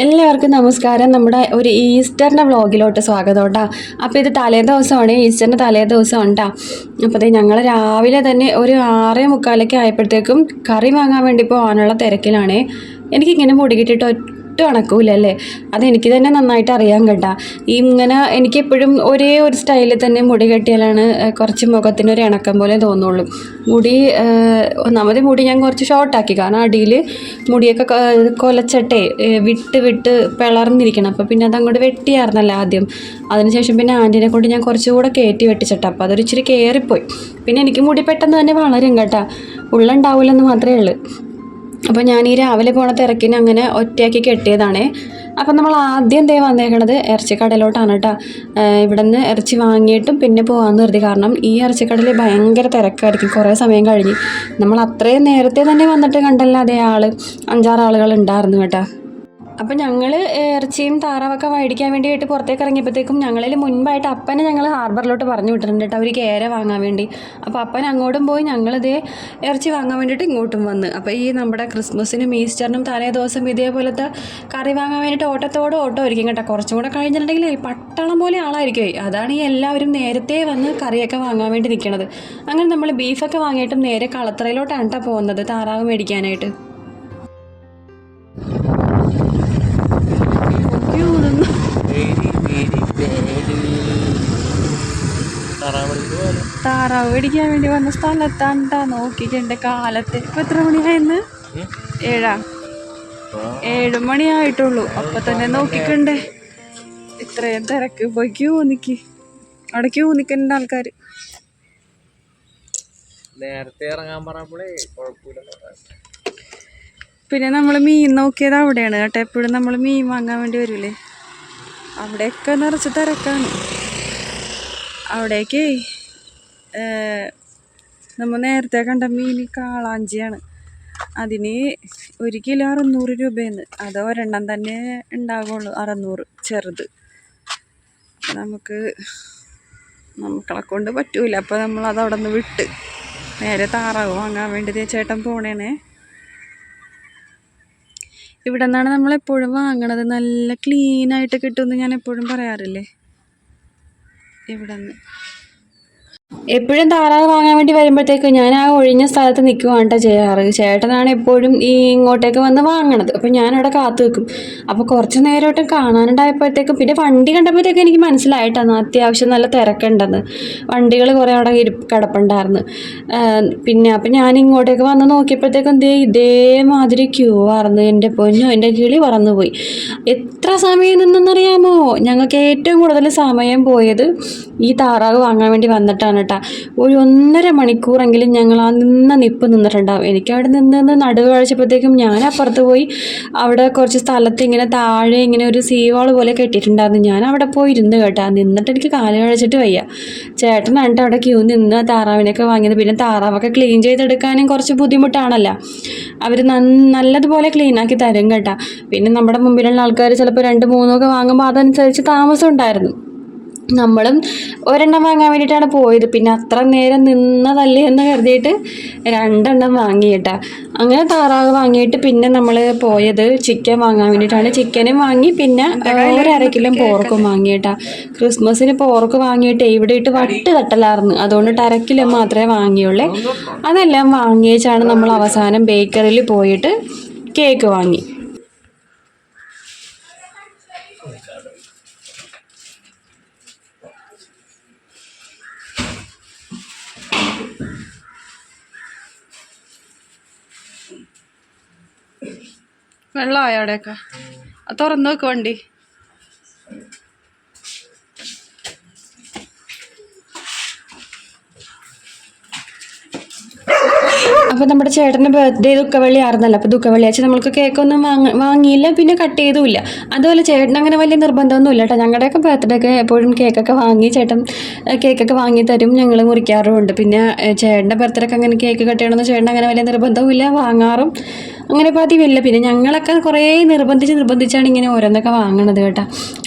എല്ലാവർക്കും നമസ്കാരം. നമ്മുടെ ഒരു ഈസ്റ്ററിന്റെ വ്ളോഗിലോട്ട് സ്വാഗതം കേട്ടോ അപ്പോൾ ഇത് തലേ ദിവസമാണ് ഈസ്റ്ററിന്റെ തലേ ദിവസം അപ്പോൾ ദേ ഞങ്ങൾ രാവിലെ തന്നെ ഒരു ആറേ മുക്കാലൊക്കെ ആയപ്പോഴത്തേക്കും കറി വാങ്ങാൻ വേണ്ടി പോകാനുള്ള തിരക്കിലാണ്. എനിക്കിങ്ങനെ മുടി ഒട്ടും കണക്കൂലല്ലേ അതെനിക്ക് തന്നെ നന്നായിട്ട് അറിയാൻ കേട്ടാ. ഈ ഇങ്ങനെ എനിക്കെപ്പോഴും ഒരേ ഒരു സ്റ്റൈലിൽ തന്നെ മുടി കെട്ടിയാലാണ് കുറച്ച് മുഖത്തിനൊരു ഇണക്കം പോലെ തോന്നുള്ളൂ. മുടി ഒന്നാമത് മുടി ഞാൻ കുറച്ച് ഷോർട്ടാക്കി കാരണം അടിയിൽ മുടിയൊക്കെ കൊലച്ചട്ടെ വിട്ട് വിട്ട് പിളർന്നിരിക്കണം. അപ്പോൾ പിന്നെ അതങ്ങോട്ട് വെട്ടിയായിരുന്നല്ലോ ആദ്യം. അതിനുശേഷം പിന്നെ ആന്റിനെ കൊണ്ട് ഞാൻ കുറച്ചുകൂടെ കയറ്റി വെട്ടിച്ചിട്ട. അപ്പോൾ അതൊരു ഇച്ചിരി കയറിപ്പോയി പിന്നെ എനിക്ക് മുടി പെട്ടെന്ന് തന്നെ വളരും കേട്ടാ. ഉള്ളുണ്ടാവില്ലെന്ന് മാത്രമേ ഉള്ളൂ. അപ്പോൾ ഞാൻ ഈ രാവിലെ പോണ തിരക്കിന് അങ്ങനെ ഒറ്റയാക്കി കെട്ടിയതാണ്. അപ്പം നമ്മൾ ആദ്യം ദേ വന്നേക്കണത് ഇറച്ചിക്കടയിലോട്ടാണ് കേട്ടോ ഇവിടെ നിന്ന് ഇറച്ചി വാങ്ങിയിട്ടും പിന്നെ പോകാമെന്ന് കരുതി. കാരണം ഈ ഇറച്ചിക്കടയിൽ ഭയങ്കര തിരക്കായിരിക്കും. കുറേ സമയം കഴിഞ്ഞ്. നമ്മൾ അത്രയും നേരത്തെ തന്നെ വന്നിട്ട് കണ്ടല്ലോ അതേ ആൾ അഞ്ചാറ് ആളുകൾ ഉണ്ടായിരുന്നു കേട്ടോ. അപ്പം ഞങ്ങൾ ഇറച്ചിയും താറാവൊക്കെ മേടിക്കാൻ വേണ്ടിയിട്ട് പുറത്തേക്ക് ഇറങ്ങിയപ്പോഴത്തേക്കും ഞങ്ങളിൽ മുൻപായിട്ട് അപ്പനെ ഞങ്ങൾ ഹാർബറിലോട്ട് പറഞ്ഞു വിട്ടിട്ടുണ്ട് കേട്ടോ അവർ കേര വാങ്ങാൻ വേണ്ടി. അപ്പോൾ അപ്പൻ അങ്ങോട്ടും പോയി ഞങ്ങളിതേ ഇറച്ചി വാങ്ങാൻ വേണ്ടിയിട്ട് ഇങ്ങോട്ടും വന്ന്. അപ്പോൾ ഈ നമ്മുടെ ക്രിസ്മസിനും ഈസ്റ്ററിനും തലേ ദിവസം ഇതേപോലത്തെ കറി വാങ്ങാൻ വേണ്ടിയിട്ട് ഓട്ടത്തോട് ഓട്ടം ആയിരിക്കും കേട്ടോ. കുറച്ചും കൂടെ കഴിഞ്ഞിട്ടുണ്ടെങ്കിൽ പട്ടണം പോലെ ആളായിരിക്കും അതാണ് ഈ എല്ലാവരും നേരത്തെ വന്ന് കറിയൊക്കെ വാങ്ങാൻ വേണ്ടി നിൽക്കുന്നത് അങ്ങനെ നമ്മൾ ബീഫൊക്കെ വാങ്ങിയിട്ടും നേരെ കളത്തറയിലോട്ടാണ് കേട്ടോ പോകുന്നത് താറാവ് മേടിക്കാനായിട്ട്. താറാവ് പിടിക്കാൻ വേണ്ടി വന്ന സ്ഥലത്താണ്ടാ നോക്കിക്കണ്ട കാലത്ത്. ഇപ്പൊ എത്ര മണിയായെന്ന്? ഏഴാ? ഏഴ് മണിയായിട്ടുള്ളൂ. അപ്പൊ തന്നെ നോക്കിക്കണ്ടേ. ഇത്രയും തിരക്ക്. പോയി ക്യൂ നിക്ക്. അവിടെ ക്യൂ നിക്കണ്ട ആൾക്കാര്. നേരത്തെ ഇറങ്ങാൻ പറഞ്ഞപ്പോഴേ പിന്നെ നമ്മൾ മീൻ നോക്കിയത് അവിടെയാണ് കേട്ടോ. എപ്പോഴും നമ്മൾ മീൻ വാങ്ങാൻ വേണ്ടി വരില്ലേ അവിടെയൊക്കെ നിറച്ച് തിരക്കാണ്. അവിടേക്കേ നമ്മൾ നേരത്തെ കണ്ട മീൻ കാളാഞ്ചിയാണ്. അതിന് ഒരു കിലോ അറുന്നൂറ് രൂപയെന്ന് അത് ഒരെണ്ണം തന്നെ ഉണ്ടാകുള്ളൂ അറുന്നൂറ് ചെറുത്. നമുക്ക് നമുക്കളെ കൊണ്ട് പറ്റൂല. അപ്പോൾ നമ്മൾ അത് അവിടെ നിന്ന് വിട്ട് നേരെ താറാവ് വാങ്ങാൻ വേണ്ടി ചേട്ടൻ പോണേണേ. ഇവിടെ നിന്നാണ് നമ്മൾ എപ്പോഴും വാങ്ങണത്. നല്ല ക്ലീനായിട്ട് കിട്ടുമെന്ന് ഞാൻ എപ്പോഴും പറയാറില്ലേ? ഇവിടെ എപ്പോഴും താറാവ് വാങ്ങാൻ വേണ്ടി വരുമ്പോഴത്തേക്ക് ഞാൻ ആ ഒഴിഞ്ഞ സ്ഥലത്ത് നിൽക്കുവാണ് ചെയ്യാറ്. ചേട്ടനാണ് എപ്പോഴും ഈ ഇങ്ങോട്ടേക്ക് വന്ന് വാങ്ങണത്. അപ്പം ഞാനവിടെ കാത്തു നിൽക്കും. അപ്പോൾ കുറച്ച് നേരമായിട്ട് കാണാനുണ്ടായപ്പോഴത്തേക്കും പിന്നെ വണ്ടി കണ്ടപ്പോഴത്തേക്കും എനിക്ക് മനസ്സിലായിട്ടാണ് അത്യാവശ്യം നല്ല തിരക്കുണ്ടെന്ന്. വണ്ടികൾ കുറേ അവിടെ ഇരു കിടപ്പുണ്ടായിരുന്നു. പിന്നെ അപ്പം ഞാൻ ഇങ്ങോട്ടേക്ക് വന്ന് നോക്കിയപ്പോഴത്തേക്കും ദേ ഇതേമാതിരി ക്യൂ ആയിരുന്നു എന്റെ പൊന്നും എന്റെ കിളി പറന്നു പോയി എത്ര സമയം നിന്നെന്നറിയാമോ? ഞങ്ങൾക്ക് ഏറ്റവും കൂടുതൽ സമയം പോയത് ഈ താറാവ് വാങ്ങാൻ വേണ്ടി വന്നിട്ടാണ് കേട്ടോ ഒരു ഒന്നര മണിക്കൂറെങ്കിലും ഞങ്ങൾ ആ നിന്ന നിപ്പ് നിന്നിട്ടുണ്ടാവും. എനിക്ക് അവിടെ നിന്ന് നിന്ന് നടുവ് കഴിച്ചപ്പോഴത്തേക്കും ഞാൻ അപ്പുറത്ത് പോയി അവിടെ കുറച്ച് സ്ഥലത്ത് ഇങ്ങനെ താഴെ ഇങ്ങനെ ഒരു സീവാൾ പോലെ കെട്ടിയിട്ടുണ്ടായിരുന്നു. ഞാൻ അവിടെ പോയി ഇരുന്ന് കേട്ടോ. നിന്നിട്ട് എനിക്ക് കാൽ കഴിച്ചിട്ട് വയ്യ. ചേട്ടനാണ് ട്ടോ അവിടെ ക്യൂ നിന്ന് താറാവിനൊക്കെ വാങ്ങിയത്. പിന്നെ താറാവൊക്കെ ക്ലീൻ ചെയ്തെടുക്കാനും കുറച്ച് ബുദ്ധിമുട്ടാണല്ലോ. അവർ നല്ലതുപോലെ ക്ലീനാക്കി തരും കേട്ടോ. പിന്നെ നമ്മുടെ മുമ്പിലുള്ള ആൾക്കാർ ചിലപ്പോൾ രണ്ട് മൂന്നൊക്കെ വാങ്ങുമ്പോൾ അതനുസരിച്ച് താമസം ഉണ്ടായിരുന്നു. നമ്മളും ഒരെണ്ണം വാങ്ങാൻ വേണ്ടിയിട്ടാണ് പോയത്. പിന്നെ അത്ര നേരം നിന്നതല്ലേ എന്ന് കരുതിയിട്ട് രണ്ടെണ്ണം വാങ്ങിയിട്ട അങ്ങനെ താറാവ് വാങ്ങിയിട്ട് പിന്നെ നമ്മൾ പോയത് ചിക്കൻ വാങ്ങാൻ വേണ്ടിയിട്ടാണ്. ചിക്കനും വാങ്ങി പിന്നെ ഒരു അര കിലോ പോർക്കും വാങ്ങിയിട്ട ക്രിസ്മസിന് പോർക്ക് വാങ്ങിയിട്ട് ഇവിടെ ഇട്ട് വട്ട് തട്ടലായിരുന്നു അതുകൊണ്ടിട്ട് അര കിലോ മാത്രമേ വാങ്ങിയുള്ളേ. അതെല്ലാം വാങ്ങിയേച്ചാണ് നമ്മൾ അവസാനം ബേക്കറിയിൽ പോയിട്ട് കേക്ക് വാങ്ങി. വെള്ളമായോ അവിടെയൊക്കെ? തുറന്നു വെക്ക് വണ്ടി. അപ്പോൾ നമ്മുടെ ചേട്ടന്റെ ബർത്ത്ഡേ ദുഃഖവെള്ളി ആയിരുന്നല്ലോ അപ്പോൾ ദുഃഖവെള്ളിയാഴ്ച നമ്മൾക്ക് കേക്ക് ഒന്നും വാങ്ങിയില്ല പിന്നെ കട്ട് ചെയ്തുമില്ല. അതുപോലെ ചേട്ടൻ അങ്ങനെ വലിയ നിർബന്ധമൊന്നും ഇല്ല കേട്ടോ ഞങ്ങളുടെയൊക്കെ ബർത്ത്ഡേ ഒക്കെ എപ്പോഴും കേക്കൊക്കെ വാങ്ങി ചേട്ടൻ കേക്കൊക്കെ വാങ്ങി തരും. ഞങ്ങൾ മുറിക്കാറുമുണ്ട്. പിന്നെ ചേട്ടന്റെ ബർത്ത്ഡേ ഒക്കെ അങ്ങനെ കേക്ക് കട്ട് ചെയ്യണമെന്ന് ചേട്ടൻ അങ്ങനെ വലിയ നിർബന്ധവും ഇല്ല വാങ്ങാറും. അങ്ങനെ പതിവില്ല. പിന്നെ ഞങ്ങളൊക്കെ കുറേ നിർബന്ധിച്ച് നിർബന്ധിച്ചാണ് ഇങ്ങനെ ഓരോന്നൊക്കെ വാങ്ങണത് കേട്ടോ.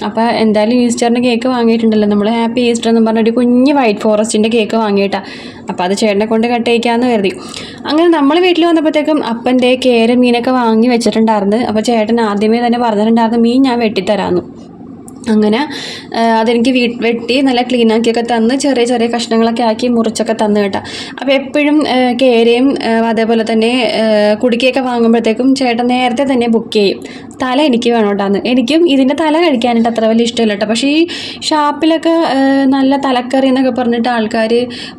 അപ്പോൾ എന്തായാലും ഈസ്റ്ററിന്റെ കേക്ക് വാങ്ങിയിട്ടുണ്ടല്ലോ. നമ്മൾ ഹാപ്പി ഈസ്റ്റർ എന്ന് പറഞ്ഞ ഒരു കുഞ്ഞ് വൈറ്റ് ഫോറസ്റ്റിന്റെ കേക്ക് വാങ്ങിയിട്ടാ. അപ്പോൾ അത് ചേട്ടനെ കൊണ്ട് കട്ട് ചെയ്യിക്കാമെന്ന് കരുതി. അങ്ങനെ നമ്മൾ വീട്ടിൽ വന്നപ്പോഴത്തേക്കും അപ്പന്റെ കേര മീനൊക്കെ വാങ്ങി വെച്ചിട്ടുണ്ടായിരുന്നു. അപ്പോൾ ചേട്ടൻ ആദ്യമേ തന്നെ പറഞ്ഞിട്ടുണ്ടായിരുന്നു മീൻ ഞാൻ വെട്ടിത്തരാമെന്ന് അങ്ങനെ അതെനിക്ക് വീ വെട്ടി നല്ല ക്ലീൻ ആക്കിയൊക്കെ തന്ന് ചെറിയ ചെറിയ കഷ്ണങ്ങളൊക്കെ ആക്കി മുറിച്ചൊക്കെ തന്നു കേട്ടോ. അപ്പോൾ എപ്പോഴും കേരയും അതേപോലെ തന്നെ കുടുക്കിയൊക്കെ വാങ്ങുമ്പോഴത്തേക്കും ചേട്ടൻ നേരത്തെ തന്നെ ബുക്ക് ചെയ്യും. തല എനിക്ക് വേണം കേട്ടാന്ന് എനിക്കും ഇതിന്റെ തല കഴിക്കാനായിട്ട് അത്ര വലിയ ഇഷ്ടമില്ല കേട്ടോ. പക്ഷേ ഈ ഷാപ്പിലൊക്കെ നല്ല തലക്കറി എന്നൊക്കെ പറഞ്ഞിട്ട് ആൾക്കാർ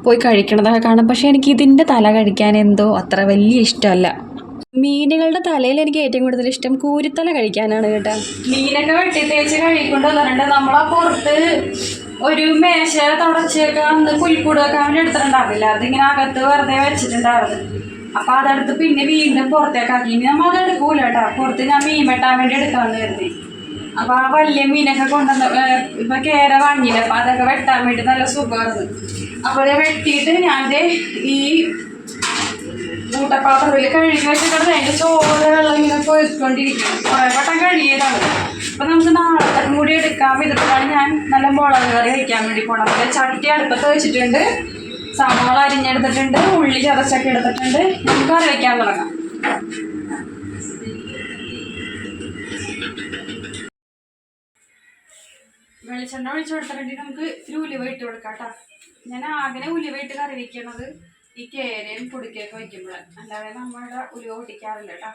പോയി കഴിക്കണതൊക്കെ കാണാം. പക്ഷേ എനിക്ക് ഇതിന്റെ തല കഴിക്കാൻ എന്തോ അത്ര വലിയ ഇഷ്ടമല്ല. മീനുകളുടെ തലയിൽ എനിക്ക് ഏറ്റവും കൂടുതൽ ഇഷ്ടം കൂരിത്തല കഴിക്കാനാണ് കേട്ടോ. മീനൊക്കെ വെട്ടി തേച്ച് കഴിക്കൊണ്ട് വന്നിട്ടുണ്ട്. നമ്മളാ പുറത്ത് ഒരു മേശ തുടച്ചൊക്കെ അന്ന് പുൽക്കൂടൊക്കെ അവൻ എടുത്തിട്ടുണ്ടാവില്ല? അതിങ്ങനെ അകത്ത് വെറുതെ വെച്ചിട്ടുണ്ടാവുന്നത് അപ്പൊ അതെടുത്ത് പിന്നെ വീണ്ടും പുറത്തേക്കാക്കി. ഇനി നമ്മൾ അത് എടുക്കൂല കേട്ടോ. പുറത്ത് ഞാൻ മീൻ വെട്ടാൻ വേണ്ടി എടുക്കാന്ന് കരുതി. അപ്പൊ ആ വലിയ മീനൊക്കെ കൊണ്ടുവന്ന ഇപ്പൊ കേര വാങ്ങിയില്ല? അപ്പൊ അതൊക്കെ വെട്ടാൻ വേണ്ടി നല്ല സുഖമായിരുന്നു. അപ്പൊ അത് വെട്ടിയിട്ട് ഞാൻ ഈ കൂട്ടപ്പാത്രത്തിൽ കഴുകി വെച്ചിട്ട് അതിന്റെ ചോറ് വെള്ളം ഇങ്ങനെ പോയിക്കൊണ്ടിരിക്കും കുറേ വട്ടം കഴുകിയതാണ്. അപ്പം നമുക്ക് നാളെ കൂടി എടുക്കാൻ വിധത്തിലാണ് ഞാൻ നല്ല മുളക് കറി വയ്ക്കാൻ വേണ്ടി പോകണം അപ്പോൾ ചട്ടി അടുപ്പത്ത് വെച്ചിട്ടുണ്ട്. സവാള അരിഞ്ഞെടുത്തിട്ടുണ്ട്. ഉള്ളി ചതച്ചൊക്കെ എടുത്തിട്ടുണ്ട്. നമുക്ക് കറി വയ്ക്കാൻ തുടങ്ങാം. വെളിച്ചെണ്ണ ഒഴിച്ചു കൊടുത്തിട്ടുണ്ടെങ്കിൽ നമുക്ക് ഇത്തിരി ഉലുവ ഇട്ട് കൊടുക്കാം കേട്ടോ. ഞാൻ ആകെ ഉലുവ ഇട്ട് കറി വെക്കണത് ഈ കേരയും പൊടിക്കൊക്കെ വയ്ക്കുമ്പോൾ അല്ലാതെ നമ്മളുടെ ഉലുവ പൊട്ടിക്കാറില്ല കേട്ടോ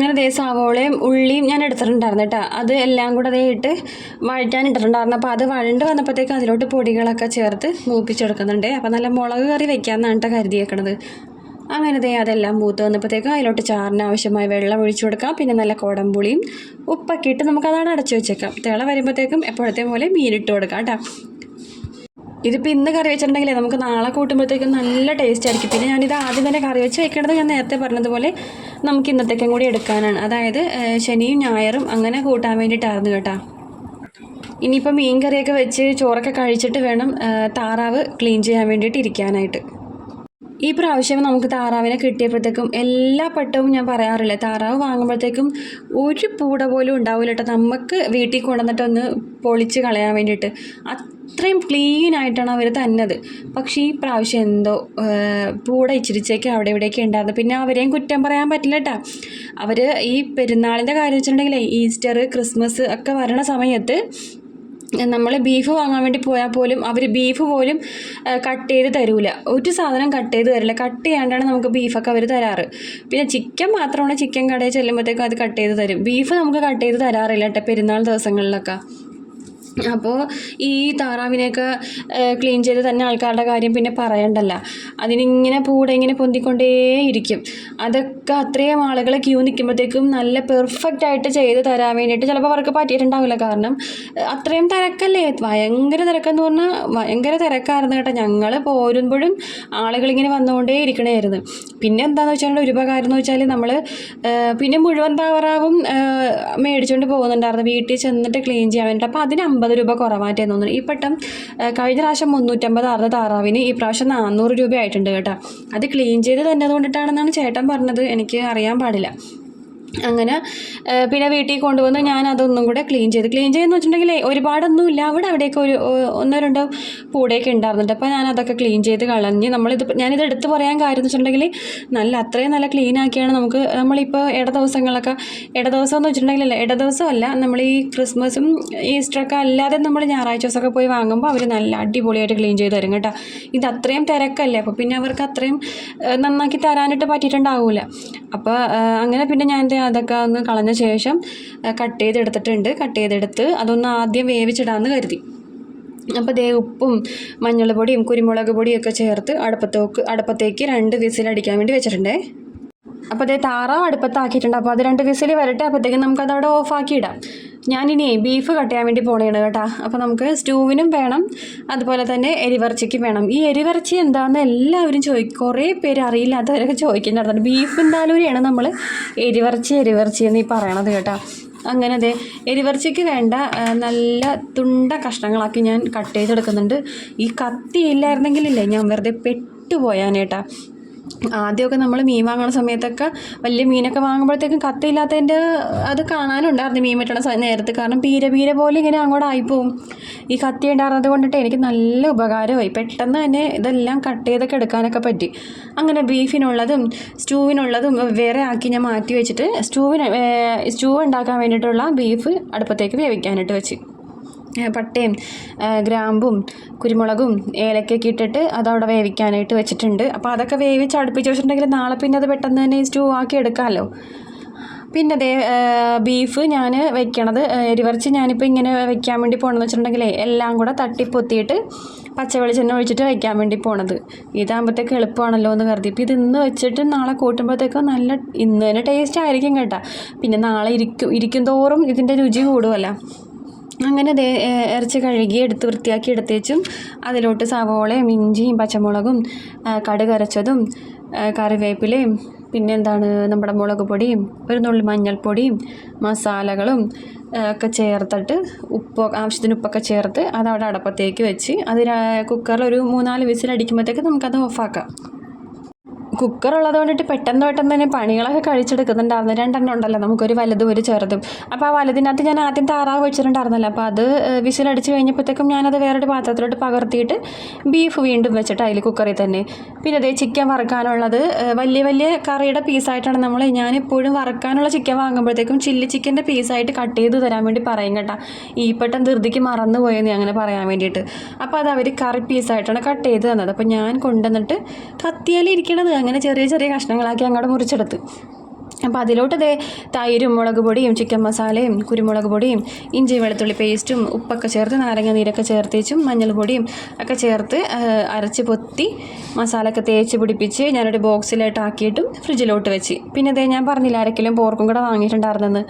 അങ്ങനെ ദേ സവോളയും ഉള്ളിയും ഞാൻ എടുത്തിട്ടുണ്ടായിരുന്നു കേട്ടോ. അത് എല്ലാം കൂടെ ദേയിട്ട് ഇട്ട് വഴറ്റാൻ ഇട്ടിട്ടുണ്ടായിരുന്നു. അപ്പോൾ അത് വഴണ്ട് വന്നപ്പോഴത്തേക്ക് അതിലോട്ട് പൊടികളൊക്കെ ചേർത്ത് മൂപ്പിച്ചെടുക്കുന്നുണ്ട് അപ്പോൾ നല്ല മുളക് കറി വെക്കാമെന്നാണ് കേട്ടോ കരുതിയേക്കണത്. അങ്ങനെ ദേ അതെല്ലാം മൂത്ത് വന്നപ്പോഴത്തേക്കും അതിലോട്ട് ചാറിന് ആവശ്യമായ വെള്ളം ഒഴിച്ചു കൊടുക്കാം. പിന്നെ നല്ല കുടംപുളിയും ഉപ്പൊക്കെ ഇട്ട് നമുക്കതാണ് അടച്ചു വെച്ചേക്കാം. തിള വരുമ്പോഴത്തേക്കും എപ്പോഴത്തെ പോലെ മീനിട്ട് കൊടുക്കാം കേട്ടോ. ഇതിപ്പോൾ ഇന്ന് കറി വെച്ചിട്ടുണ്ടെങ്കിലേ നമുക്ക് നാളെ കൂട്ടുമ്പോഴത്തേക്കും നല്ല ടേസ്റ്റ് ആയിരിക്കും. പിന്നെ ഞാനിത് ആദ്യം തന്നെ കറി വെച്ച് വെക്കേണ്ടത് ഞാൻ നേരത്തെ പറഞ്ഞതുപോലെ നമുക്ക് ഇന്നത്തേക്കും കൂടി എടുക്കാനാണ്. അതായത് ശനിയും ഞായറും അങ്ങനെ കൂട്ടാൻ വേണ്ടിയിട്ടായിരുന്നു കേട്ടോ. ഇനിയിപ്പോൾ മീൻ കറിയൊക്കെ വെച്ച് ചോറൊക്കെ കഴിച്ചിട്ട് വേണം താറാവ് ക്ലീൻ ചെയ്യാൻ വേണ്ടിയിട്ട് ഇരിക്കാനായിട്ട്. ഈ പ്രാവശ്യം നമുക്ക് താറാവിനെ കിട്ടിയപ്പോഴത്തേക്കും എല്ലാ പട്ടവും ഞാൻ പറയാറില്ല. താറാവ് വാങ്ങുമ്പോഴത്തേക്കും ഒരു പൂട പോലും ഉണ്ടാവില്ല കേട്ടോ. നമുക്ക് വീട്ടിൽ കൊണ്ടുവന്നിട്ടൊന്ന് പൊളിച്ച് കളയാൻ വേണ്ടിയിട്ട്. അത്രയും ക്ലീൻ ആയിട്ടാണ് അവർ തന്നത്. പക്ഷേ ഈ പ്രാവശ്യം എന്തോ പൂടെ ഇച്ചിരിച്ചേക്ക് അവിടെ ഇവിടെയൊക്കെ ഉണ്ടായിരുന്നു. പിന്നെ അവരെയും കുറ്റം പറയാൻ പറ്റില്ല കേട്ടോ അവർ ഈ പെരുന്നാളിന്റെ കാര്യം വെച്ചിട്ടുണ്ടെങ്കിലേ ഈസ്റ്റർ ക്രിസ്മസ് ഒക്കെ വരണ സമയത്ത് നമ്മൾ ബീഫ് വാങ്ങാൻ വേണ്ടി പോയാൽ പോലും അവർ ബീഫ് പോലും കട്ട് ചെയ്ത് തരൂല. ഒരു സാധനം കട്ട് ചെയ്ത് തരില്ല. കട്ട് ചെയ്യാണ്ടാണ് നമുക്ക് ബീഫൊക്കെ അവർ തരാറ്. പിന്നെ ചിക്കൻ മാത്രമാണ് ചിക്കൻ കടയിൽ ചെല്ലുമ്പോഴത്തേക്കും അത് കട്ട് ചെയ്ത് തരും. ബീഫ് നമുക്ക് കട്ട് ചെയ്ത് തരാറില്ല കേട്ടോ പെരുന്നാൾ ദിവസങ്ങളിലൊക്കെ. അപ്പോൾ ഈ താറാവിനെയൊക്കെ ക്ലീൻ ചെയ്ത് തന്നെ ആൾക്കാരുടെ കാര്യം പിന്നെ പറയണ്ടല്ല. അതിനിങ്ങനെ പൂടെ ഇങ്ങനെ പൊന്തിക്കൊണ്ടേയിരിക്കും അതൊക്കെ അത്രയും ആളുകൾ ക്യൂ നിൽക്കുമ്പോഴത്തേക്കും നല്ല പെർഫെക്റ്റ് ആയിട്ട് ചെയ്ത് തരാൻ വേണ്ടിയിട്ട് ചിലപ്പോൾ അവർക്ക് പറ്റിയിട്ടുണ്ടാവില്ല. കാരണം അത്രയും തിരക്കല്ലേ? ഭയങ്കര തിരക്കെന്ന് പറഞ്ഞാൽ ഭയങ്കര തിരക്കായിരുന്നു കേട്ടോ. ഞങ്ങൾ പോരുമ്പോഴും ആളുകളിങ്ങനെ വന്നുകൊണ്ടേ ഇരിക്കണമായിരുന്നു പിന്നെ എന്താണെന്ന് വെച്ചാൽ ഒരു ഉപകാരം എന്ന് വെച്ചാൽ നമ്മൾ പിന്നെ മുഴുവൻ താറാവും മേടിച്ചുകൊണ്ട് പോകുന്നുണ്ടായിരുന്നു. വീട്ടിൽ ചെന്നിട്ട് ക്ലീൻ ചെയ്യാൻ വേണ്ടിയിട്ട്. അപ്പോൾ അതിന് അമ്പത് രൂപ കുറവായിട്ടേ തോന്നുന്നു. ഈ പട്ടം കഴിഞ്ഞ പ്രാവശ്യം മുന്നൂറ്റമ്പത് അറുപത് താറാവിന് ഈ പ്രാവശ്യം നാനൂറ് രൂപ ആയിട്ടുണ്ട് കേട്ടോ. അത് ക്ലീൻ ചെയ്ത് തന്നെ കൊണ്ടിട്ടാണെന്നാണ് ചേട്ടൻ പറഞ്ഞത്. എനിക്ക് അറിയാൻ പാടില്ല. അങ്ങനെ പിന്നെ വീട്ടിൽ കൊണ്ടുവന്ന് ഞാൻ അതൊന്നും കൂടെ ക്ലീൻ ചെയ്ത്. ക്ലീൻ ചെയ്യുന്ന വെച്ചിട്ടുണ്ടെങ്കിൽ ഒരുപാടൊന്നും ഇല്ല അവിടെ അവിടെയൊക്കെ ഒരു ഒന്നോ രണ്ടോ പൂടയൊക്കെ ഉണ്ടായിരുന്നുണ്ട്. അപ്പോൾ ഞാൻ അതൊക്കെ ക്ലീൻ ചെയ്ത് കളഞ്ഞ് നമ്മളിത് ഞാനിത് എടുത്ത് പറയാൻ കാര്യം എന്ന് വെച്ചിട്ടുണ്ടെങ്കിൽ നല്ല അത്രയും നല്ല ക്ലീൻ ആക്കിയാണ് നമുക്ക് നമ്മളിപ്പോൾ ഇട ദിവസങ്ങളൊക്കെ ഇട ദിവസം എന്ന് വെച്ചിട്ടുണ്ടെങ്കിൽ ദിവസമല്ല നമ്മൾ ഈ ക്രിസ്മസും ഈസ്റ്ററൊക്കെ അല്ലാതെ നമ്മൾ ഞായറാഴ്ച ദിവസമൊക്കെ പോയി വാങ്ങുമ്പോൾ അവർ നല്ല അടിപൊളിയായിട്ട് ക്ലീൻ ചെയ്ത് തരും കേട്ടോ. ഇത് അത്രയും തിരക്കല്ലേ? അപ്പോൾ പിന്നെ അവർക്ക് അത്രയും നന്നാക്കി തരാനായിട്ട് പറ്റിയിട്ടുണ്ടാവില്ല അപ്പോൾ അങ്ങനെ പിന്നെ ഞാൻ ദേ അതൊക്കെ ഒന്ന് കളഞ്ഞ ശേഷം കട്ട് ചെയ്തെടുത്തിട്ടുണ്ട്. കട്ട് ചെയ്തെടുത്ത് അതൊന്ന് ആദ്യം വേവിച്ചിടാമെന്ന് കരുതി. അപ്പോൾ ദേ ഉപ്പും മഞ്ഞൾ പൊടിയും കുരുമുളക് പൊടിയും ഒക്കെ ചേർത്ത് അടുപ്പത്തേക്ക് അടുപ്പത്തേക്ക് രണ്ട് വിസിലടിക്കാൻ വേണ്ടി വെച്ചിട്ടുണ്ടേ. അപ്പോൾ അതേ താറാവ് അടുപ്പത്താക്കിയിട്ടുണ്ട്. അപ്പോൾ അത് രണ്ട് വിസിൽ വരട്ടെ അപ്പോഴത്തേക്കും നമുക്കത് അവിടെ ഓഫാക്കി ഇടാം ഞാനിനി ബീഫ് കട്ട് ചെയ്യാൻ വേണ്ടി പോണേണ് കേട്ടോ. അപ്പോൾ നമുക്ക് സ്റ്റൂവിനും വേണം അതുപോലെ തന്നെ എരിവിറച്ചിക്കും വേണം. ഈ എരിവിറച്ചി എന്താണെന്ന് എല്ലാവരും ചോദിക്കും കുറേ പേര് അറിയില്ലാത്തവരൊക്കെ ചോദിക്കുന്നുണ്ടായിരുന്നു ബീഫ് എന്താലൂരിയാണ് നമ്മൾ എരിവിറച്ചി എരിവിറച്ചി എന്ന് പറയണത് കേട്ടോ. അങ്ങനെ അതെ എരിവിറച്ചിക്ക് വേണ്ട നല്ല തുണ്ട കഷ്ണങ്ങളാക്കി ഞാൻ കട്ട് ചെയ്തെടുക്കുന്നുണ്ട്. ഈ കത്തി ഇല്ലായിരുന്നെങ്കിലില്ലേ ഞാൻ വെറുതെ പെട്ടുപോയാനേട്ടാ. ആദ്യമൊക്കെ നമ്മൾ മീൻ വാങ്ങുന്ന സമയത്തൊക്കെ വലിയ മീനൊക്കെ വാങ്ങുമ്പോഴത്തേക്കും കത്തിയില്ലാത്തതിന്റെ അത് കാണാനുണ്ടായിരുന്നു മീൻ വെട്ടണ നേരത്ത്. കാരണം പീര പീര പോലെ ഇങ്ങനെ അങ്ങോട്ട് ആയിപ്പോവും. ഈ കത്തി ഉണ്ടായിരുന്നത് കൊണ്ടിട്ട് എനിക്ക് നല്ല ഉപകാരമായി. പെട്ടെന്ന് തന്നെ ഇതെല്ലാം കട്ട് ചെയ്തൊക്കെ എടുക്കാനൊക്കെ പറ്റി. അങ്ങനെ ബീഫിനുള്ളതും സ്റ്റൂവിനുള്ളതും വേറെ ആക്കി ഞാൻ മാറ്റി വെച്ചിട്ട് സ്റ്റൂവിന് സ്റ്റൂ ഉണ്ടാക്കാൻ വേണ്ടിയിട്ടുള്ള ബീഫ് അടുപ്പത്തേക്ക് വേവിക്കാനായിട്ട് വെച്ച്. പട്ടയും ഗ്രാമ്പും കുരുമുളകും ഏലക്കൊക്കെ ഇട്ടിട്ട് അതവിടെ വേവിക്കാനായിട്ട് വെച്ചിട്ടുണ്ട്. അപ്പോൾ അതൊക്കെ വേവിച്ച് അടുപ്പിച്ച് വെച്ചിട്ടുണ്ടെങ്കിൽ നാളെ പിന്നെ അത് പെട്ടെന്ന് തന്നെ സ്റ്റൂ ആക്കി എടുക്കാമല്ലോ. പിന്നെ അതേ ബീഫ് ഞാൻ വെക്കണത് എരിവറച്ച് ഞാനിപ്പോൾ ഇങ്ങനെ വെക്കാൻ വേണ്ടി പോകണമെന്ന് വെച്ചിട്ടുണ്ടെങ്കിലേ എല്ലാം കൂടെ തട്ടിപ്പൊത്തിയിട്ട് പച്ചവെളിച്ചെണ്ണ ഒഴിച്ചിട്ട് വെക്കാൻ വേണ്ടി പോണത്. ഇതാകുമ്പോഴത്തേക്ക് എളുപ്പമാണല്ലോ എന്ന് കരുതി. ഇപ്പോൾ ഇത് ഇന്ന് വെച്ചിട്ട് നാളെ കൂട്ടുമ്പോഴത്തേക്കും നല്ല ഇന്ന് തന്നെ ടേസ്റ്റ് ആയിരിക്കും കേട്ടോ. പിന്നെ നാളെ ഇരിക്കും ഇരിക്കും തോറും ഇതിന്റെ രുചി കൂടുമല്ലോ അങ്ങനെ ദേ ഇറച്ചി കഴുകി എടുത്ത് വൃത്തിയാക്കി എടുത്തേച്ചും അതിലോട്ട് സവോളയും ഇഞ്ചിയും പച്ചമുളകും കടുക് അരച്ചതും കറിവേപ്പിലയും പിന്നെ എന്താണ് നമ്മുടെ മുളക് പൊടിയും ഒരു നുള്ളി മഞ്ഞൾപ്പൊടിയും മസാലകളും ഒക്കെ ചേർത്തിട്ട് ഉപ്പ് ആവശ്യത്തിന് ഉപ്പൊക്കെ ചേർത്ത് അതവിടെ അടപ്പത്തേക്ക് വെച്ച് അത് കുക്കറിൽ ഒരു മൂന്നാൽ വിസിലടിക്കുമ്പോഴത്തേക്ക് നമുക്കത് ഓഫാക്കാം. കുക്കർ ഉള്ളത് കൊണ്ടിട്ട് പെട്ടെന്ന് പെട്ടെന്ന് തന്നെ പണികളൊക്കെ കഴിച്ചെടുക്കുന്നുണ്ടായിരുന്നു രണ്ടെണ്ണം ഉണ്ടല്ലോ. നമുക്കൊരു വലുതും ഒരു ചെറുതും. അപ്പോൾ ആ വലുതിനകത്ത് ഞാൻ ആദ്യം താറാവ് വെച്ചിട്ടുണ്ടായിരുന്നല്ലോ. അപ്പോൾ അത് വിസിലടിച്ച് കഴിഞ്ഞപ്പോഴത്തേക്കും ഞാനത് വേറൊരു പാത്രത്തിലോട്ട് പകർത്തിയിട്ട് ബീഫ് വീണ്ടും വെച്ചിട്ട് അതിൽ കുക്കറിൽ തന്നെ. പിന്നെ അതേ ചിക്കൻ വറുക്കാനുള്ളത് വലിയ വലിയ കറിയുടെ പീസായിട്ടാണ് നമ്മൾ ഞാനിപ്പോഴും വറുക്കാനുള്ള ചിക്കൻ വാങ്ങുമ്പോഴത്തേക്കും ചില്ലി ചിക്കന്റെ പീസായിട്ട് കട്ട് ചെയ്ത് തരാൻ വേണ്ടി പറയും കേട്ടോ. ഈ പെട്ടെന്ന് ധൃതിക്ക് മറന്നു പോയെന്ന് അങ്ങനെ പറയാൻ വേണ്ടിയിട്ട്. അപ്പോൾ അത് അവർ കറി പീസായിട്ടാണ് കട്ട് ചെയ്ത് തന്നത്. അപ്പോൾ ഞാൻ കൊണ്ടുവന്നിട്ട് കത്തിയാൽ ഇരിക്കണത് അങ്ങനെ ചെറിയ ചെറിയ കഷ്ണങ്ങളാക്കി അങ്ങോട്ട് മുറിച്ചെടുത്ത്. അപ്പോൾ അതിലോട്ട് ദേ തൈരും മുളക് പൊടിയും ചിക്കൻ മസാലയും കുരുമുളക് പൊടിയും ഇഞ്ചി വെളുത്തുള്ളി പേസ്റ്റും ഉപ്പൊക്കെ ചേർത്ത് നാരങ്ങ നീരൊക്കെ ചേർത്തേച്ചും മഞ്ഞൾപ്പൊടിയും ഒക്കെ ചേർത്ത് അരച്ച് പൊത്തി മസാലയൊക്കെ തേച്ച് പിടിപ്പിച്ച് ഞാനൊരു ബോക്സിലായിട്ട് ആക്കിയിട്ടും ഫ്രിഡ്ജിലോട്ട് വെച്ച്. പിന്നെ ദേ ഞാൻ പറഞ്ഞില്ല അരക്കിലും പോർക്കും കൂടെ വാങ്ങിയിട്ടുണ്ടായിരുന്നെന്ന്.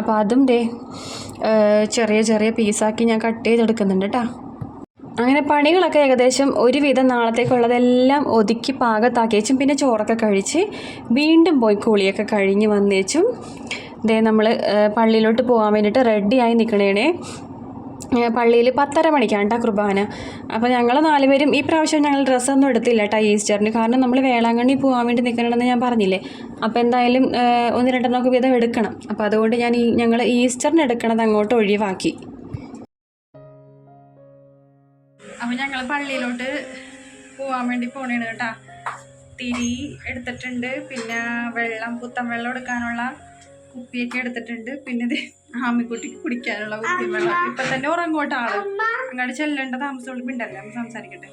അപ്പോൾ അതും ദേ ചെറിയ ചെറിയ പീസാക്കി ഞാൻ കട്ട് ചെയ്തെടുക്കുന്നുണ്ട് കേട്ടോ അങ്ങനെ പണികളൊക്കെ ഏകദേശം ഒരുവിധം നാളത്തേക്കുള്ളതെല്ലാം ഒതുക്കി പാകത്താക്കിയേച്ചും. പിന്നെ ചോറൊക്കെ കഴിച്ച് വീണ്ടും പോയി കുളിയൊക്കെ കഴിഞ്ഞ് വന്നേച്ചും. ഇതേ നമ്മൾ പള്ളിയിലോട്ട് പോകാൻ വേണ്ടിയിട്ട് റെഡിയായി നിൽക്കണേണേ പള്ളിയിൽ പത്തര മണിക്കാണ് കേട്ടോ കുർബാന. അപ്പോൾ ഞങ്ങൾ നാലുപേരും ഈ പ്രാവശ്യം ഞങ്ങൾ ഡ്രസ്സൊന്നും എടുത്തില്ല കേട്ടോ ഈസ്റ്ററിന്. കാരണം നമ്മൾ വേളാങ്കണ്ണി പോകാൻ വേണ്ടി നിൽക്കണമെന്ന് ഞാൻ പറഞ്ഞില്ലേ. അപ്പോൾ എന്തായാലും ഒന്ന് രണ്ടെണ്ണമൊക്കെ വീതം എടുക്കണം. അപ്പോൾ അതുകൊണ്ട് ഞാൻ ഈ ഞങ്ങൾ ഈസ്റ്ററിന് എടുക്കണത് അങ്ങോട്ട് ഒഴിവാക്കി. അപ്പോൾ ഞങ്ങൾ പള്ളിയിലോട്ട് പോകാൻ വേണ്ടി പോണേണ് കേട്ടാ. തിരി എടുത്തിട്ടുണ്ട് പിന്നെ വെള്ളം പുത്തൻ വെള്ളം എടുക്കാനുള്ള കുപ്പിയൊക്കെ എടുത്തിട്ടുണ്ട്. പിന്നെ ഇത് ആമിക്കുട്ടിക്ക് കുടിക്കാനുള്ള കുപ്പി വെള്ളം. ഇപ്പൊ തന്നെ ഉറങ്ങോട്ട് ആൾ. അങ്ങോട്ട് ചെല്ലേണ്ട താമസമുള്ള പിണ്ടല്ലേ നമ്മൾ സംസാരിക്കട്ടെ.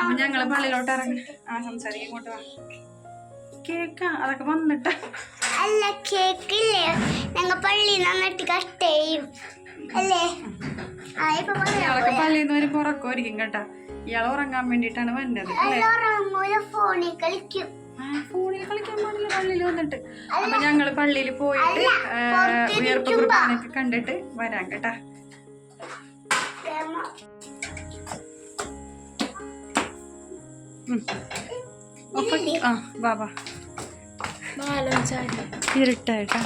അപ്പൊ ഞങ്ങൾ പള്ളിയിലോട്ട് ഇറങ്ങി. ആ സംസാരിക്കാൻ ഇങ്ങോട്ട് വാ. കേക്കാ അതൊക്കെ വന്നിട്ട്. അല്ല കേക്കില്ലേ? ഞങ്ങൾ പള്ളിയിൽ നന്നിട്ട് കട്ട് ഇയാളൊക്കെ പള്ളിയിൽ നിന്ന് വരുമ്പോ ഉറക്കമായിരിക്കും കേട്ടാ. ഇയാൾ ഉറങ്ങാൻ വേണ്ടിട്ടാണ് വന്നത് ഫോണിൽ കളിക്കും. ഫോണിൽ കളിക്കാൻ പാടില്ല പള്ളിയിൽ വന്നിട്ട്. അപ്പൊ ഞങ്ങൾ പള്ളിയിൽ പോയിട്ട് ഉയർപ്പ് കുർബാനൊക്കെ കണ്ടിട്ട് വരാം കേട്ടാ. ആ ഇരുട്ടായിട്ടാ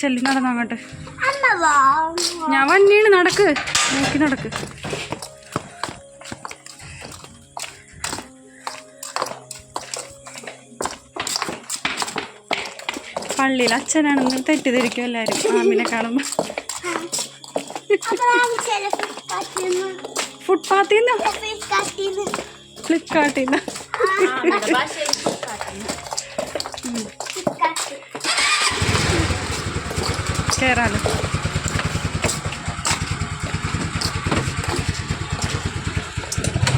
ചെല്ലി നടന്നു അങ്ങോട്ട്. അമ്മ വാ ഞാൻ വന്നീണ് നടക്ക് നോക്കി നടക്ക് പള്ളിയിൽ അച്ഛനാണെന്ന് തെറ്റിദ്ധരിക്കും എല്ലാവരും ആമിനെ കാണുമ്പോൾ നിന്ന് ഫുട്പാത്തിൽ നിന്ന് ഫ്ലിപ്കാർട്ടിൽ നിന്ന് കയറാലോ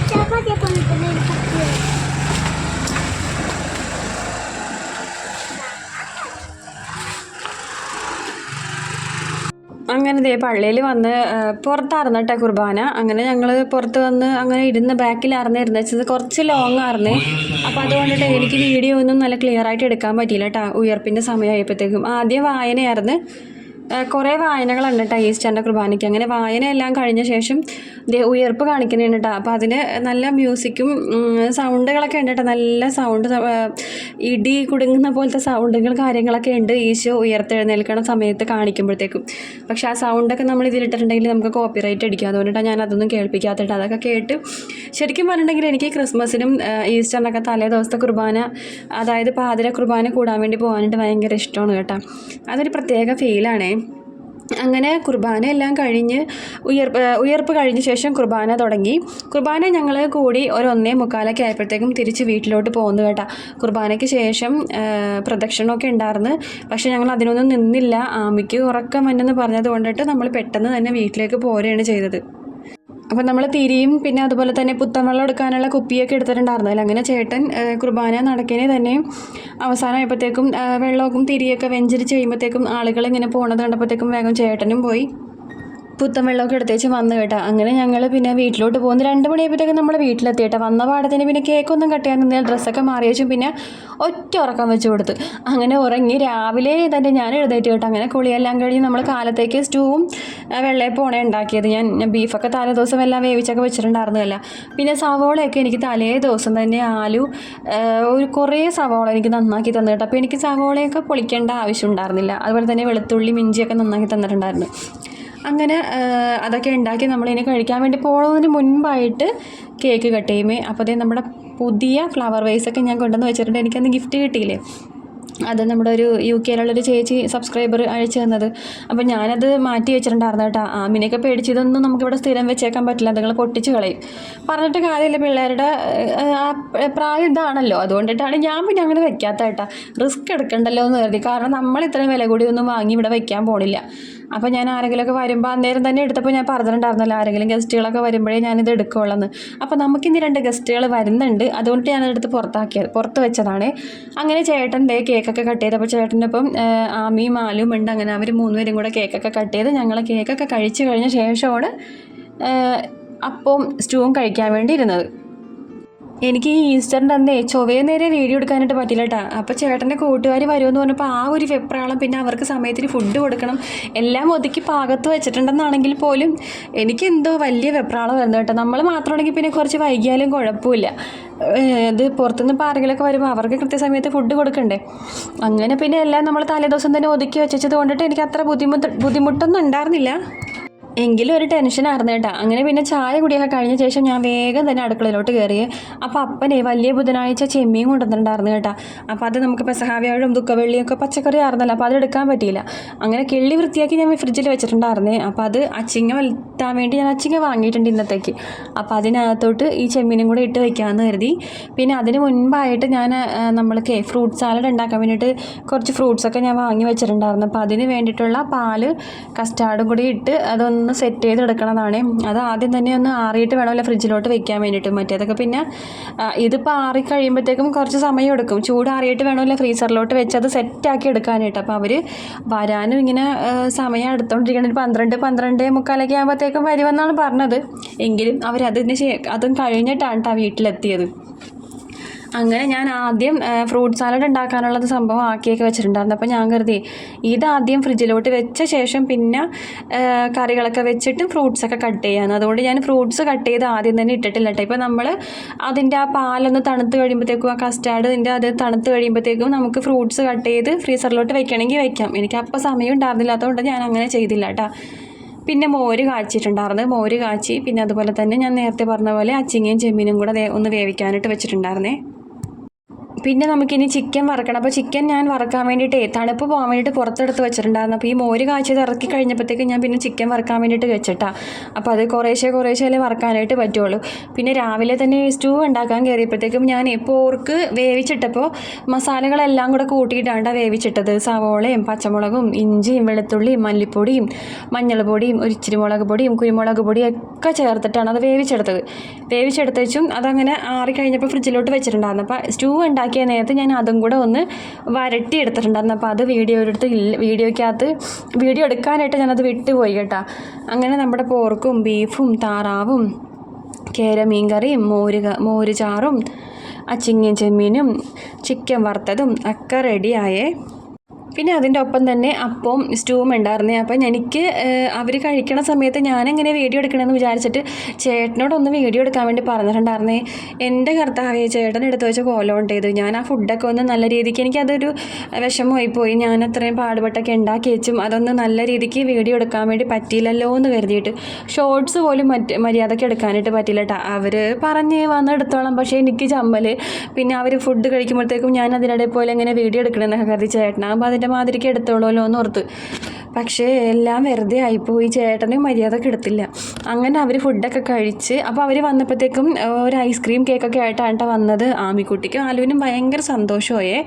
ചപ്പാത്തി കൊണ്ടിട്ട് ദേ പള്ളിയിൽ വന്ന് പുറത്തായിരുന്നു കേട്ടോ കുർബാന. അങ്ങനെ ഞങ്ങൾ പുറത്ത് വന്ന് അങ്ങനെ ഇരുന്ന് ബാക്കിലായിരുന്നു വെച്ചത് കുറച്ച് ലോങ് ആയിരുന്നേ. അപ്പോൾ അതുകൊണ്ടിട്ട് എനിക്ക് വീഡിയോ ഒന്നും നല്ല ക്ലിയർ ആയിട്ട് എടുക്കാൻ പറ്റിയില്ല കേട്ടോ ഉയർപ്പിന്റെ സമയമായപ്പോഴത്തേക്കും ആദ്യം വായനയായിരുന്നു. കുറേ വായനകളുണ്ട് കേട്ടോ ഈസ്റ്ററിന്റെ കുർബാനയ്ക്ക്. അങ്ങനെ വായന എല്ലാം കഴിഞ്ഞ ശേഷം ഉയർപ്പ് കാണിക്കുന്നുണ്ട് കേട്ടോ അപ്പോൾ അതിന് നല്ല മ്യൂസിക്കും സൗണ്ടുകളൊക്കെ ഉണ്ട് കേട്ടോ നല്ല സൗണ്ട് ഇടി കുടുങ്ങുന്ന പോലത്തെ സൗണ്ടുകൾ കാര്യങ്ങളൊക്കെ ഉണ്ട് ഈശോ ഉയർത്തെഴുന്നേൽക്കണ സമയത്ത് കാണിക്കുമ്പോഴത്തേക്കും. പക്ഷേ ആ സൗണ്ടൊക്കെ നമ്മൾ ഇതിലിട്ടിട്ടുണ്ടെങ്കിൽ നമുക്ക് കോപ്പി റൈറ്റ് അടിക്കും അതുകൊണ്ടിട്ടാണ് ഞാൻ അതൊന്നും കേൾപ്പിക്കാത്തിട്ട് അതൊക്കെ കേട്ട് ശരിക്കും പറഞ്ഞിട്ടുണ്ടെങ്കിൽ എനിക്ക് ക്രിസ്മസിനും ഈസ്റ്ററിനൊക്കെ തലേ ദിവസത്തെ കുർബാന അതായത് പാതിര കുർബാന കൂടാൻ വേണ്ടി പോകാനായിട്ട് ഭയങ്കര ഇഷ്ടമാണ് കേട്ടോ. അതൊരു പ്രത്യേക ഫീലാണേ. അങ്ങനെ കുർബാന എല്ലാം കഴിഞ്ഞ് ഉയർപ്പ് ഉയർപ്പ് കഴിഞ്ഞ ശേഷം കുർബാന തുടങ്ങി. കുർബാന ഞങ്ങൾ കൂടി ഒരു മുക്കാലൊക്കെ ആയപ്പോഴത്തേക്കും തിരിച്ച് വീട്ടിലോട്ട് പോകുന്നു കേട്ടാ. കുർബാനയ്ക്ക് ശേഷം പ്രദക്ഷിണമൊക്കെ ഉണ്ടായിരുന്നു പക്ഷേ ഞങ്ങൾ അതിനൊന്നും നിന്നില്ല. ആമിക്ക് ഉറക്കം വന്നെന്ന് പറഞ്ഞത് കൊണ്ടിട്ട് നമ്മൾ പെട്ടെന്ന് തന്നെ വീട്ടിലേക്ക് പോരുകയാണ് ചെയ്തത്. അപ്പം നമ്മൾ തിരിയും പിന്നെ അതുപോലെ തന്നെ പുത്തൻവെള്ളം എടുക്കാനുള്ള കുപ്പിയൊക്കെ എടുത്തിട്ടുണ്ടായിരുന്നല്ലോ അങ്ങനെ ചേട്ടൻ കുർബാന നടക്കണേ തന്നെ അവസാനമായപ്പോഴത്തേക്കും വെള്ളമൊക്കെ തിരിയൊക്കെ വെഞ്ചരിച്ച് കഴിയുമ്പോഴത്തേക്കും ആളുകൾ ഇങ്ങനെ പോണത് കണ്ടപ്പോഴത്തേക്കും വേഗം ചേട്ടനും പോയി. പുത്തൻ വെള്ളമൊക്കെ എടുത്തേച്ച് വന്നു കേട്ടോ. അങ്ങനെ ഞങ്ങൾ പിന്നെ വീട്ടിലോട്ട് പോകുന്നു. രണ്ട് മണിയായപ്പോഴത്തേക്കും നമ്മൾ വീട്ടിലെത്തി കേട്ടോ. വന്ന പാടത്തിന് പിന്നെ കേക്കൊന്നും കട്ട് നിന്നാൽ ഡ്രസ്സൊക്കെ മാറിയേച്ചും പിന്നെ ഒറ്റ ഉറക്കം വെച്ച് കൊടുത്തു. അങ്ങനെ ഉറങ്ങി രാവിലെ തന്നെ ഞാൻ എഴുന്നേറ്റ് കേട്ടോ. അങ്ങനെ കുളിയെല്ലാം കഴിഞ്ഞ് നമ്മൾ കാലത്തേക്ക് സ്റ്റൂവും വെള്ളയപ്പോണേ ഉണ്ടാക്കിയത്. ഞാൻ ബീഫൊക്കെ തലേ ദിവസം എല്ലാം വേവിച്ചൊക്കെ വെച്ചിട്ടുണ്ടായിരുന്നില്ല പിന്നെ സവോളയൊക്കെ എനിക്ക് തലേ ദിവസം തന്നെ ആലു ഒരു കുറേ സവോള എനിക്ക് നന്നാക്കി തന്നു കേട്ടോ. അപ്പോൾ എനിക്ക് സവോളയൊക്കെ പൊളിക്കേണ്ട ആവശ്യം ഉണ്ടായിരുന്നില്ല. അതുപോലെ തന്നെ വെളുത്തുള്ളി മിഞ്ചിയൊക്കെ നന്നാക്കി തന്നിട്ടുണ്ടായിരുന്നു. അങ്ങനെ അതൊക്കെ ഉണ്ടാക്കി നമ്മളിനി കഴിക്കാൻ വേണ്ടി പോകുന്നതിന് മുൻപായിട്ട് കേക്ക് കട്ട് ചെയ്യുമേ അപ്പോൾ അതേ നമ്മുടെ പുതിയ ഫ്ലവർ വൈസൊക്കെ ഞാൻ കൊണ്ടുവന്ന് വെച്ചിട്ടുണ്ട്. എനിക്കന്ന് ഗിഫ്റ്റ് കിട്ടിയില്ലേ? അത് നമ്മുടെ ഒരു യു കെയിലുള്ളൊരു ചേച്ചി സബ്സ്ക്രൈബർ അയച്ചു തന്നത്. അപ്പോൾ ഞാനത് മാറ്റി വെച്ചിട്ടുണ്ടായിരുന്നു കേട്ടോ. ആമിനെയൊക്കെ പേടിച്ച് ഇതൊന്നും നമുക്കിവിടെ സ്ഥിരം വെച്ചേക്കാൻ പറ്റില്ല. നിങ്ങൾ പൊട്ടിച്ച് കളയും. പറഞ്ഞിട്ട് കാര്യമില്ല. പിള്ളേരുടെ പ്രായം ഇതാണല്ലോ. അതുകൊണ്ടിട്ടാണ് ഞാൻ പിന്നെ അങ്ങനെ വെക്കാത്ത കേട്ടോ. റിസ്ക് എടുക്കണ്ടല്ലോ എന്ന് കരുതി. കാരണം നമ്മൾ ഇത്രയും വില കൂടി ഒന്നും വാങ്ങി ഇവിടെ വെക്കാൻ പോണില്ല. അപ്പോൾ ഞാൻ ആരെങ്കിലുമൊക്കെ വരുമ്പോൾ അന്നേരം തന്നെ എടുത്തപ്പോൾ ഞാൻ പറഞ്ഞിട്ടുണ്ടായിരുന്നല്ലോ. ആരെങ്കിലും ഗസ്റ്റുകളൊക്കെ വരുമ്പോഴേ ഞാനിത് എടുക്കുള്ളൂ അപ്പോൾ നമുക്കിന്ന് രണ്ട് ഗസ്റ്റുകൾ വരുന്നുണ്ട്. അതുകൊണ്ട് ഞാനതെടുത്ത് പുറത്താക്കിയത് പുറത്ത് വെച്ചതാണ്. അങ്ങനെ ചേട്ടന്റെ ദേ കേക്കൊക്കെ കട്ട് ചെയ്തപ്പോൾ ചേട്ടന്റെ ഒപ്പം ആമിയും മാലും ഉണ്ട്. അങ്ങനെ അവർ മൂന്നുപേരും കൂടെ കേക്കൊക്കെ കട്ട് ചെയ്ത് ഞങ്ങൾ കേക്കൊക്കെ കഴിച്ച് കഴിഞ്ഞ ശേഷമാണ് അപ്പവും സ്റ്റൂവും കഴിക്കാൻ വേണ്ടി ഇരുന്നത് എനിക്ക് ഈ ഈസ്റ്ററിന്റെ അന്നേ ചൊവ്വേ നേരെ വീഡിയോ എടുക്കാനായിട്ട് പറ്റില്ല കേട്ടോ അപ്പോൾ ചേട്ടന്റെ കൂട്ടുകാർ വരുമെന്ന് പറഞ്ഞപ്പോൾ ആ ഒരു വെപ്രാളം പിന്നെ അവർക്ക് സമയത്തിന് ഫുഡ് കൊടുക്കണം എല്ലാം ഒതുക്കി പാകത്ത് വെച്ചിട്ടുണ്ടെന്നാണെങ്കിൽ പോലും എനിക്കെന്തോ വലിയ വെപ്രാളം വരുന്നു കേട്ടോ. നമ്മൾ മാത്രമാണെങ്കിൽ പിന്നെ കുറച്ച് വൈകിയാലും കുഴപ്പമില്ല. ഇത് പുറത്തുനിന്ന് ആരെങ്കിലുമൊക്കെ വരുമ്പോൾ അവർക്ക് കൃത്യസമയത്ത് ഫുഡ് കൊടുക്കണ്ടേ? അങ്ങനെ പിന്നെ എല്ലാം നമ്മൾ തലേദിവസം തന്നെ ഒതുക്കി വെച്ചത് കൊണ്ടിട്ട് എനിക്ക് അത്ര ബുദ്ധിമുട്ട് ബുദ്ധിമുട്ടൊന്നും ഉണ്ടായിരുന്നില്ല. എങ്കിലും ഒരു ടെൻഷൻ ടെൻഷനായിരുന്നു കേട്ടോ. അങ്ങനെ പിന്നെ ചായ കുടിയൊക്കെ കഴിഞ്ഞ ശേഷം ഞാൻ വേഗം തന്നെ അടുക്കളയിലോട്ട് കയറി അപ്പോൾ അപ്പനെ വലിയ ബുധനാഴ്ച ചെമ്മീൻ കൊണ്ടുവന്നിട്ടുണ്ടായിരുന്നു കേട്ടോ. അപ്പോൾ അത് നമുക്ക് പെസഹാവ്യാഴും ദുഃഖവെള്ളിയൊക്കെ പച്ചക്കറി ആയിരുന്നല്ലോ അപ്പോൾ അതെടുക്കാൻ പറ്റിയില്ല. അങ്ങനെ കിള്ളി വൃത്തിയാക്കി ഞാൻ ഫ്രിഡ്ജിൽ വെച്ചിട്ടുണ്ടായിരുന്നേ. അപ്പോൾ അത് അച്ചിങ്ങ വലുത്താൻ വേണ്ടി ഞാൻ അച്ചിങ്ങ വാങ്ങിയിട്ടുണ്ട് ഇന്നത്തേക്ക്. അപ്പോൾ അതിനകത്തോട്ട് ഈ ചെമ്മീനും കൂടെ ഇട്ട് വെക്കാമെന്ന് കരുതി. പിന്നെ അതിന് മുൻപായിട്ട് ഞാൻ നമ്മൾക്ക് ഫ്രൂട്ട് സാലഡ് ഉണ്ടാക്കാൻ വേണ്ടിയിട്ട് കുറച്ച് ഫ്രൂട്ട്സൊക്കെ ഞാൻ വാങ്ങി വെച്ചിട്ടുണ്ടായിരുന്നു. അപ്പോൾ അതിന് വേണ്ടിയിട്ടുള്ള പാൽ കസ്റ്റാർഡും കൂടി ഇട്ട് അതൊന്ന് സെറ്റ് ചെയ്തെടുക്കണതാണ് അത് ആദ്യം തന്നെ ഒന്ന് ആറിയിട്ട് വേണമല്ലോ ഫ്രിഡ്ജിലോട്ട് വെക്കാൻ വേണ്ടിയിട്ട്. മറ്റേതൊക്കെ പിന്നെ ഇതിപ്പോൾ ആറി കഴിയുമ്പോഴത്തേക്കും കുറച്ച് സമയം എടുക്കും. ചൂട് ആറിയിട്ട് വേണമല്ലോ ഫ്രീസറിലോട്ട് വെച്ച് അത് സെറ്റാക്കി എടുക്കാനായിട്ട്. അപ്പോൾ അവർ വരാനും ഇങ്ങനെ സമയം എടുത്തോണ്ടിരിക്കണം ഒരു പന്ത്രണ്ട് പന്ത്രണ്ട് മുക്കാലൊക്കെ ആകുമ്പോഴത്തേക്കും വരുമെന്നാണ് പറഞ്ഞത്. എങ്കിലും അവരതിന് അതും കഴിഞ്ഞിട്ടാണ് കേട്ടോ വീട്ടിലെത്തിയത്. അങ്ങനെ ഞാൻ ആദ്യം ഫ്രൂട്ട് സാലഡ് ഉണ്ടാക്കാനുള്ളത് സംഭവം ആക്കിയൊക്കെ വെച്ചിട്ടുണ്ടായിരുന്നു. അപ്പോൾ ഞാൻ കരുതി ഇതാദ്യം ഫ്രിഡ്ജിലോട്ട് വെച്ച ശേഷം പിന്നെ കറികളൊക്കെ വെച്ചിട്ട് ഫ്രൂട്ട്സൊക്കെ കട്ട് ചെയ്യാൻ അതുകൊണ്ട് ഞാൻ ഫ്രൂട്ട്സ് കട്ട് ചെയ്ത് ആദ്യം തന്നെ ഇട്ടിട്ടില്ല കേട്ടോ ഇപ്പോൾ നമ്മൾ അതിന്റെ ആ പാലൊന്ന് തണുത്ത് കഴിയുമ്പോഴത്തേക്കും ആ കസ്റ്റാർഡ് കസ്റ്റാർഡിന്റെ അത് തണുത്ത് കഴിയുമ്പോഴത്തേക്കും നമുക്ക് ഫ്രൂട്ട്സ് കട്ട് ചെയ്ത് ഫ്രീസറിലോട്ട് വെക്കണമെങ്കിൽ വെക്കാം. എനിക്ക് അപ്പോൾ സമയം ഉണ്ടായിരുന്നില്ലാത്തതുകൊണ്ട് ഞാൻ അങ്ങനെ ചെയ്തില്ല കേട്ടോ പിന്നെ മോര് കാച്ചിട്ടുണ്ടായിരുന്നു. മോര് കാച്ചി പിന്നെ അതുപോലെ തന്നെ ഞാൻ നേരത്തെ പറഞ്ഞ പോലെ അച്ചിങ്ങയും ചെമ്മീനും കൂടെ ഒന്ന് വേവിക്കാനായിട്ട് വെച്ചിട്ടുണ്ടായിരുന്നേ. പിന്നെ നമുക്കിനി ചിക്കൻ വറക്കണം. അപ്പോൾ ചിക്കൻ ഞാൻ വറക്കാൻ വേണ്ടിയിട്ടേ തണുപ്പ് പോകാൻ വേണ്ടിയിട്ട് പുറത്തെടുത്ത് വെച്ചിട്ടുണ്ടായിരുന്നു. അപ്പോൾ ഈ മോര് കാച്ചിയത് ഇറക്കി കഴിഞ്ഞപ്പോഴത്തേക്ക് ഞാൻ പിന്നെ ചിക്കൻ വറക്കാൻ വേണ്ടിയിട്ട് വെച്ചിട്ടാണ് അപ്പോൾ അത് കുറേശ്ശെ കുറേശ്ശെ വറക്കാനായിട്ട് പറ്റുള്ളൂ. പിന്നെ രാവിലെ തന്നെ സ്റ്റൂ ഉണ്ടാക്കാൻ കയറിയപ്പോഴത്തേക്കും ഞാൻ പോർക്ക് വേവിച്ചിട്ടപ്പോൾ മസാലകളെല്ലാം കൂടെ കൂട്ടിയിട്ടാണ് വേവിച്ചിട്ടത്. സവോളയും പച്ചമുളകും ഇഞ്ചിയും വെളുത്തുള്ളിയും മല്ലിപ്പൊടിയും മഞ്ഞൾപ്പൊടിയും ഒരു ഇച്ചിരി മുളക് പൊടിയും കുരുമുളക് പൊടിയും ഒക്കെ ചേർത്തിട്ടാണ് അത് വേവിച്ചെടുത്തത്. വേവിച്ചെടുത്തും അതങ്ങനെ ആറി കഴിഞ്ഞപ്പോൾ ഫ്രിഡ്ജിലോട്ട് വെച്ചിട്ടുണ്ടായിരുന്നു. അപ്പോൾ സ്റ്റൂ ഉണ്ടാക്കി ഉണ്ടാക്കിയ നേരത്ത് ഞാൻ അതും കൂടെ ഒന്ന് വരട്ടി എടുത്തിട്ടുണ്ടായിരുന്നു. അപ്പോൾ അത് വീഡിയോ എടുത്ത് വീഡിയോയ്ക്കകത്ത് വീഡിയോ എടുക്കാനായിട്ട് ഞാനത് വിട്ടുപോയി കേട്ടോ. അങ്ങനെ നമ്മുടെ പോർക്കും ബീഫും താറാവും കേര മീൻകറിയും മോര് മോര് ചാറും അച്ചിങ്ങൻ ചെമ്മീനും ചിക്കൻ വറുത്തതും ഒക്കെ റെഡിയായേ പിന്നെ അതിന്റെ ഒപ്പം തന്നെ അപ്പവും സ്റ്റൂവും ഉണ്ടായിരുന്നേ. അപ്പം എനിക്ക് അവർ കഴിക്കണ സമയത്ത് ഞാനെങ്ങനെ വീഡിയോ എടുക്കണമെന്ന് വിചാരിച്ചിട്ട് ചേട്ടനോടൊന്ന് വീഡിയോ എടുക്കാൻ വേണ്ടി പറഞ്ഞിട്ടുണ്ടായിരുന്നേ. എന്റെ കർത്താവേ ചേട്ടൻ എടുത്ത് വെച്ച കോലമുണ്ട് ഇത്. ഞാൻ ആ ഫുഡൊക്കെ ഒന്ന് നല്ല രീതിക്ക് എനിക്കതൊരു വിഷമമായി പോയി. ഞാൻ അത്രയും പാടുപെട്ടൊക്കെ ഉണ്ടാക്കി വെച്ചും അതൊന്ന് നല്ല രീതിക്ക് വീഡിയോ എടുക്കാൻ വേണ്ടി പറ്റിയില്ലല്ലോ എന്ന് കരുതിയിട്ട് ഷോർട്സ് പോലും മറ്റ് മര്യാദയ്ക്ക് എടുക്കാനായിട്ട് പറ്റില്ല കേട്ടോ അവർ പറഞ്ഞ് വന്ന് എടുത്തോളാം. പക്ഷേ എനിക്ക് ചമ്മൽ പിന്നെ അവർ ഫുഡ് കഴിക്കുമ്പോഴത്തേക്കും ഞാൻ അതിനിടെ പോലെ എങ്ങനെ വീഡിയോ എടുക്കണമെന്നൊക്കെ കരുതി ചേട്ടനാകുമ്പോൾ അതിന്റെ മാതിരിക്ക് എടുത്തോളൂല്ലോ എന്ന് ഓർത്ത്. പക്ഷേ എല്ലാം വെറുതെ ആയിപ്പോയി. ചേട്ടന് മര്യാദയ്ക്ക് എടുത്തില്ല. അങ്ങനെ അവർ ഫുഡൊക്കെ കഴിച്ച് അപ്പോൾ അവർ വന്നപ്പോഴത്തേക്കും ഒരു ഐസ്ക്രീം കേക്കൊക്കെ ആയിട്ടാണ് ട്ടോ വന്നത് ആമിക്കുട്ടിക്കും. ആലുവിനും ഭയങ്കര സന്തോഷമായേ.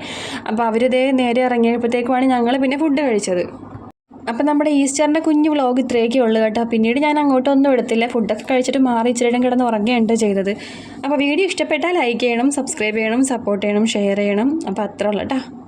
അപ്പോൾ അവരിതേ നേരെ ഇറങ്ങിയപ്പോഴത്തേക്കുമാണ് ഞങ്ങൾ പിന്നെ ഫുഡ് കഴിച്ചത്. അപ്പം നമ്മുടെ ഈസ്റ്ററിന്റെ കുഞ്ഞു വ്ളോഗ് ഇത്രയൊക്കെ ഉള്ളൂ കേട്ടോ. പിന്നീട് ഞാൻ അങ്ങോട്ടൊന്നും എടുത്തില്ല. ഫുഡൊക്കെ കഴിച്ചിട്ട് മാറി ഇച്ചിരി കിടന്ന് ഉറങ്ങുകയുണ്ട് ചെയ്തത്. അപ്പോൾ വീഡിയോ ഇഷ്ടപ്പെട്ടാൽ ലൈക്ക് ചെയ്യണം സബ്സ്ക്രൈബ് ചെയ്യണം സപ്പോർട്ട് ചെയ്യണം ഷെയർ ചെയ്യണം. അപ്പോൾ അത്ര ഉള്ളൂ കേട്ടോ